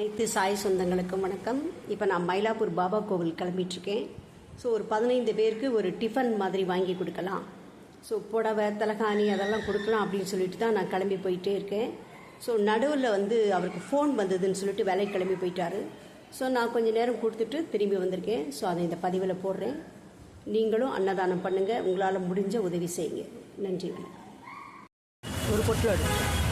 அனைத்து சாய் சொந்தங்களுக்கும் வணக்கம். இப்போ நான் மயிலாப்பூர் பாபா கோவில் கிளம்பிட்டுருக்கேன். ஸோ ஒரு பதினைந்து பேருக்கு ஒரு டிஃபன் மாதிரி வாங்கி கொடுக்கலாம். ஸோ புடவை தலகாணி அதெல்லாம் கொடுக்கலாம் அப்படின்னு சொல்லிட்டு தான் நான் கிளம்பி போயிட்டே இருக்கேன். ஸோ நடுவில் வந்து அவருக்கு ஃபோன் வந்ததுன்னு சொல்லிட்டு வேலைக்கு கிளம்பி போயிட்டாரு. ஸோ நான் கொஞ்சம் நேரம் கொடுத்துட்டு திரும்பி வந்திருக்கேன். ஸோ அதை இந்த பதிவில் போடுறேன். நீங்களும் அன்னதானம் பண்ணுங்கள் உங்களால் முடிஞ்ச உதவி செய்யுங்க. நன்றி. ஒரு பொட்டில் எடு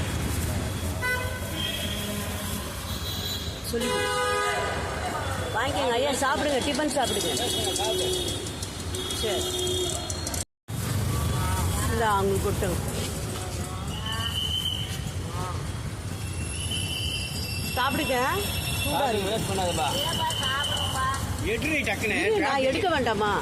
சொல்லி. வாங்கிக்கோங்க ஐயா சாப்பிடுங்க டிஃபன் சாப்பிடுங்க. சரி. இல்லை அவங்களுக்கு கொட்டும் சாப்பிடுங்க. சூடா இருக்கு. வேஸ்ட் பண்ணாதப்பா எட்ரி டக்குன்னு இரு, நான் எடுக்க வேண்டாமா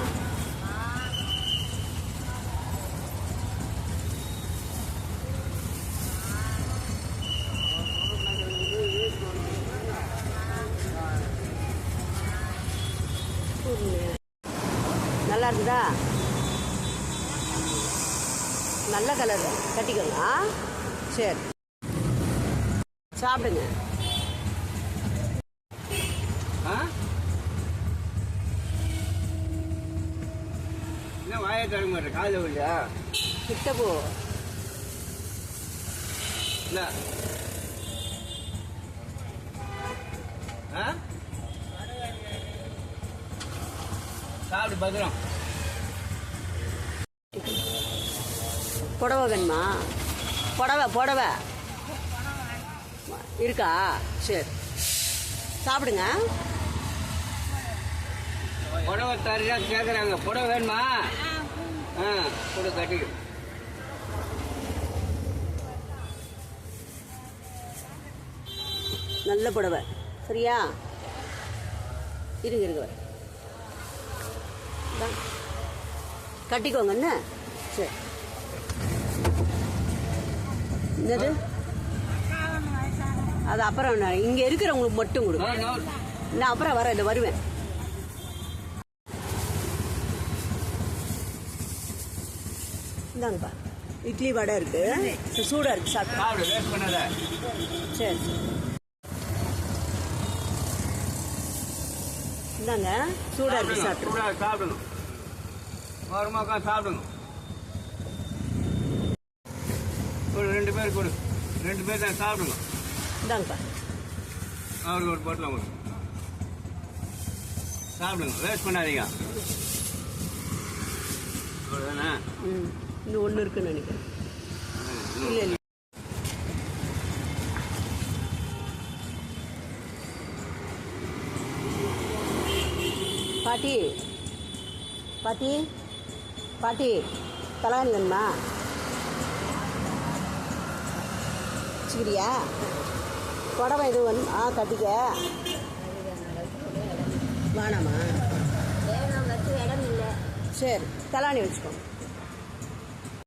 நல்லா இருக்குதா? நல்ல கலர் கட்டிக்கோங்க ஆ? சரி. சாப்பிடுங்க. ஆ? என்ன வாயை தர மாட்டேன் காலையில் இல்லையா கிட்ட போ. இல்ல சாப்பிடு பத்திரம் புடவை வேணுமா? புடவை புடவை. இருக்கா? சரி. சாப்பிடுங்க. புடவை தரையா கேட்குறாங்க புடவை வேணுமா? ஆ கொடு கட்டிடு. நல்ல புடவை. சரியா? இருங்க இருங்க. கட்டிக்கோங்க என்ன சரி. என்னது? அது அப்புறம் நான் இங்கே இருக்கிறவங்களுக்கு மட்டும் கொடுங்க. நான் அப்புறம் வரேன் இந்த வருவேன். இந்தாங்கப்பா. இட்லி வடை இருக்கு. சூடாக இருக்கு சாப்பிட்டு சரி. இந்தாங்க. சூடாக இருக்கு சாப்பிட்டு ஓரமாக உட்காந்து சாப்பிடணும் கொடு ரெண்டு பேர் கொடு. ரெண்டு பேர் தான் சாப்பிடுங்க. இந்தாங்கப்பா. அவருக்கு ஒரு போட்டலாம் கொடு. சாப்பிடுங்க. வேஸ்ட் பண்ணாதீங்க. அவ்வளோதானே இன்னும் ஒன்று இருக்குன்னு நினைக்கிறேன். பாட்டி. பாட்டி. பாட்டி தலாணி வேணுமா? வச்சுக்கிறியா? புடவை எதுவும் வேணும்? ஆ கட்டிக்க. வேணாமா? சரி தலாணி வச்சுக்கோங்க